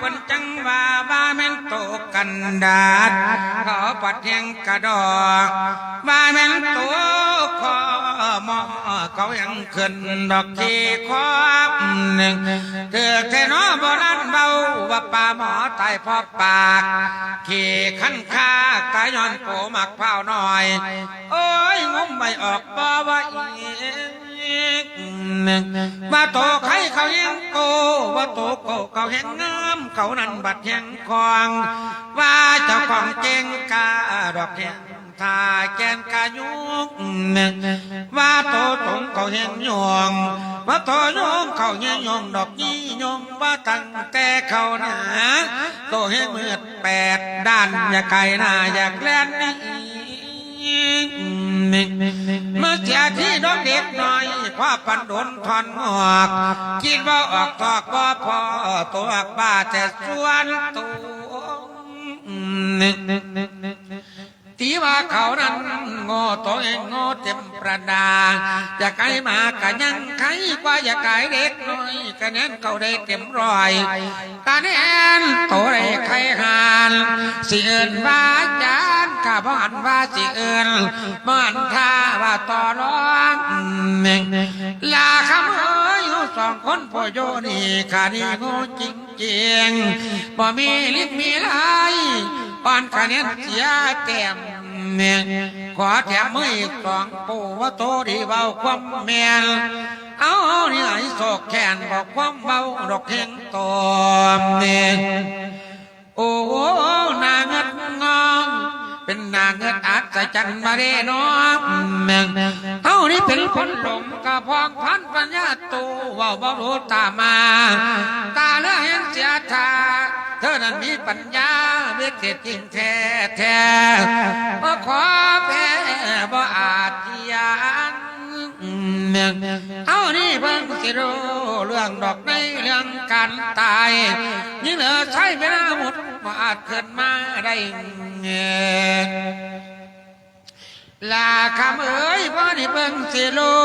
คนจังว่าว่าแม่นตกกันดาดขอปัดยังกระดอกว่าแม่นโตขอมอเขายังขึ้นดอกขี้คอหนึ่งเถือกเทนอบรันเบาว่าป่าหมอตายพอปากขี่ขันข้าตายย้อนโผมักเผาหน่อย โอ้ยงมไม่ออกบ่ไว่ กหนึ่งว่าโตใครเขาเยังโกว่าโตโกเขาแหงงามเขานั่นบัดแหงคอง ว่าเจ้าของเจงกาดอกแหงทาแกนกายุกหนึ่งว่าโตตรงเขาแหงยองว่าโตยองเขาแหงยองดอกยี่ยองว่าตั้งแต่เขาหนาโตแหงมืดแปดด้านอย่าไกลหน้าอยากแล่นนี่ เมื่อเสียที่ดอกเด็กน้อยพ่อปันโดนทอนออกคิดว่าออกตอกว่าพอตัวบ้าแต่ส่วนตัวตีว่าเขานั้นโง่ตัวเองโง่เต็มประดาอยากไกลมากะยังไขกว่าอยากไกเด็กน้อยคะแนนเขาได้เต็มรอยคะแนนตัวได้ใครหานสิเอินว่าจา นข้าบ้านว่าสิเอินบ้านท่าว่าต่อร้องลาคำเอ้ยสองคนพ่อโยนี่ขานี่โง่จริงจริงบ่มีลิบมีไรอ่อนคะแนนเสียแต้มขอแถมมือกสองปู่ว่าโตดีเบาความแมนเอานี่ไอ้โศกแขนบอกความเบาดอกเข่งตอมเนี่ยโอ้นางิด เป็นนาเงิดอัศจรรย์มาเด้น้องแมงเท่านี้เป็นคนหลงกระพองพันปัญญาตูเว่าบ่รู้ตามา ตาเลือเห็นเสียทาเธอนั้นมีปัญญาเวทเศษจริงแท้แท้บ่ขอแพ้บ่อาจยานเอานี่เพิ่งสิรู้เรื่องดอกในเรื่องการตายยิ่งเหลือใช้เวลาหมดบ่อาจเกิดมาได้ ลาคำเอ้ยพ่อนี่เบิ่งสิลู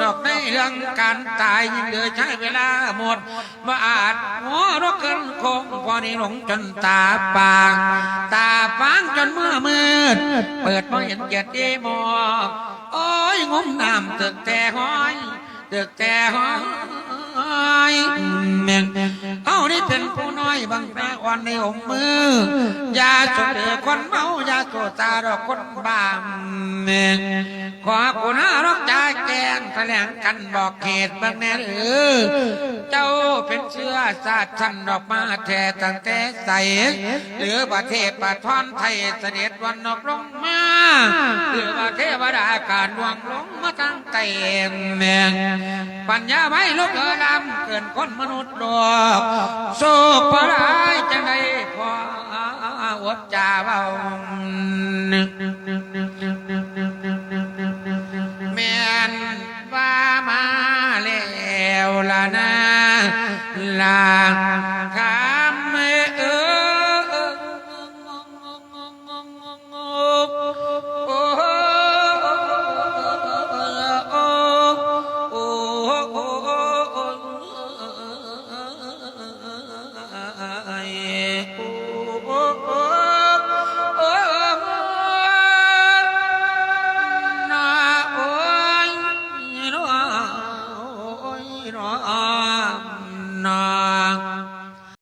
ดอกในเรื่องการตายยิ่งเหลือใช้เวลาหมดบ่อาจหัวรกเกินคงพ่อนี่หลงจนตาปางตาฟางจนเมื่อมืด เปิดบ่เห็นเกียรติมอกโอ้ยงมน้ำตึกแต่ห้อยตึกแต่ห้อยแมงเอานี่เป็นผู้ อยบางแม่อ่อนในองมือยาสุดเดือคนเมายาโซตาดอกคนบ้าแม่งขอคุณารอกจาแกงแถลงกันบอกเหตุบางแน่หรือเจ้าเป็นเชื้อชาติชั้นดอกมาแท้ตั้งแต่ใสหรือประเทศประทอนไทยเสด็จวันนกลงมาหรือว่าเทวดาการดวงลง ตั้งไก่แมงปัญญาไว้ลบเอ๋ยลำเกินคนมนุษย์ดอกโซปรายจะงไดพออดจาเบาแม่นว่ามาแล้วล่ะนะลาคา